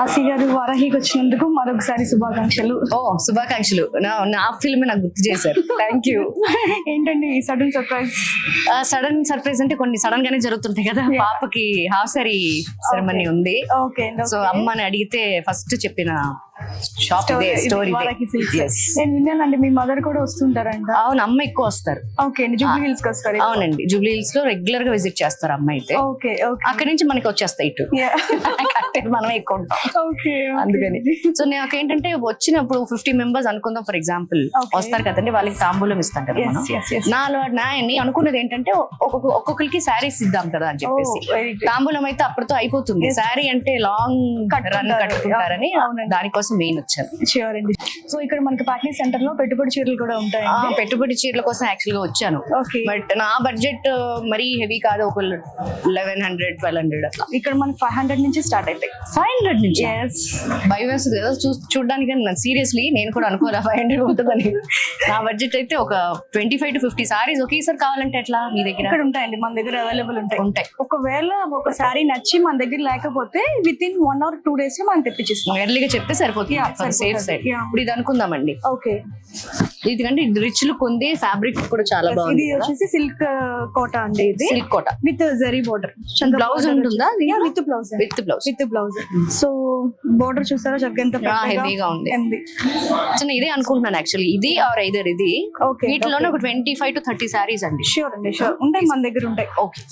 రాశి గారు వారాహికి వచ్చినందుకు మరొకసారి శుభాకాంక్షలు. ఓ శుభాకాంక్షలు. నా నా ఫిల్మ్ నాకు గుర్తు చేశారు. థ్యాంక్ యూ ఏంటండి సడన్ సర్ప్రైజ్? సడన్ సర్ప్రైజ్ అంటే కొన్ని సడన్ గానే జరుగుతుంటాయి కదా. పాపకి హాఫ్ సారీ సెరమనీ ఉంది. ఓకే సో అమ్మని అడిగితే ఫస్ట్ చెప్పిన షాప్ ఇదే స్టోరీ నేను విన్నానండి మీ మదర్ కూడా వస్తుంటారంట? అవును అమ్మ ఎక్కువ వస్తారు. ఓకే అండి జూబ్లీ హిల్స్కి వస్తారు అవునండి జూబ్లీ హిల్స్లో రెగ్యులర్గా విజిట్ చేస్తారు అమ్మ అయితే. Okay okay. అక్కడి నుంచి మనకి వచ్చేస్తాయి ఇటు. మనమే ఎక్కువ ఉంటాం. ఓకే అందుకని. సో నాకు ఏంటంటే వచ్చినప్పుడు ఫిఫ్టీ మెంబర్స్ అనుకుందాం ఫర్ ఎగ్జాంపుల్. వస్తారు కదండి వాళ్ళకి తాంబూలం ఇస్తాం కదా మనం. నా అని అనుకున్నది ఏంటంటే ఒక్కొక్క ఒక్కొక్కరికి శారీస్ ఇద్దాం కదా అని చెప్పేసి. వెరీ తాంబూలం అయితే అప్పటితో అయిపోతుంది. శారీ అంటే లాంగ్. రన్ కట్టుకుంటారని అవునండి. దానికోసం మెయిన్ వచ్చాను ష్యూర్ అండి. సో ఇక్కడ మనకి ప్యాకింగ్ సెంటర్లో పెట్టుబడి చీరలు కూడా ఆ, ఉంటాయండి పెట్టుబడి చీరల కోసం యాక్చువల్గా వచ్చాను. బట్ నా బడ్జెట్ మరీ హెవీ కాదు ఒక లెవెన్ హండ్రెడ్ ట్వెల్వ్ హండ్రెడ్ అట్లా. ఇక్కడ మనకి ఫైవ్ హండ్రెడ్ నుంచి స్టార్ట్ అవుతాయి ఫైవ్ హండ్రెడ్ నుంచి? భయం వేస్తుంది కదా చూడడానికి సీరియస్లీ నేను కూడా అనుకోలే ఫైవ్ హండ్రెడ్ ఉంటుందని. నా బడ్జెట్ అయితే ఒక twenty five to fifty saris ఒకేసారి కావాలంటే ఎట్లా మీ దగ్గర? ఇక్కడ ఉంటాయండి మన దగ్గర అవైలబుల్ ఉంటాయి. ఉంటాయి. ఒకవేళ ఒక శారీ నచ్చి మన దగ్గర లేకపోతే with in one hour two days మనం తెప్పించిస్తాం. ఎర్లీగా చెప్తే సరిపోతుంది సేఫ్ సైడ్ ఇప్పుడు ఇది అనుకుందామండి. ఓకే ఎందుకంటే రిచ్ లుక్ ఉంది. ఫ్యాబ్రిక్ కూడా చాలా బాగుంది ఇది వచ్చేసి సిల్క్ uh, కోట అండి ఇది. Silk Kota. With zari border blouse ఉంటుందా with blouse with blouse with blouse so border చూసారా? చక్కగా ఎంత హెవీగా ఉంది. చిన్న ఇదే అనుకుంటున్నాను యాక్చువల్లీ ఇది ఆర్ ఐదర్ ఇది? ఓకే వీటిలోనే ఒక twenty five to thirty saris అండి. షూర్ అండి షూర్ ఉంటాయి మన దగ్గర ఉంటాయి. ఓకే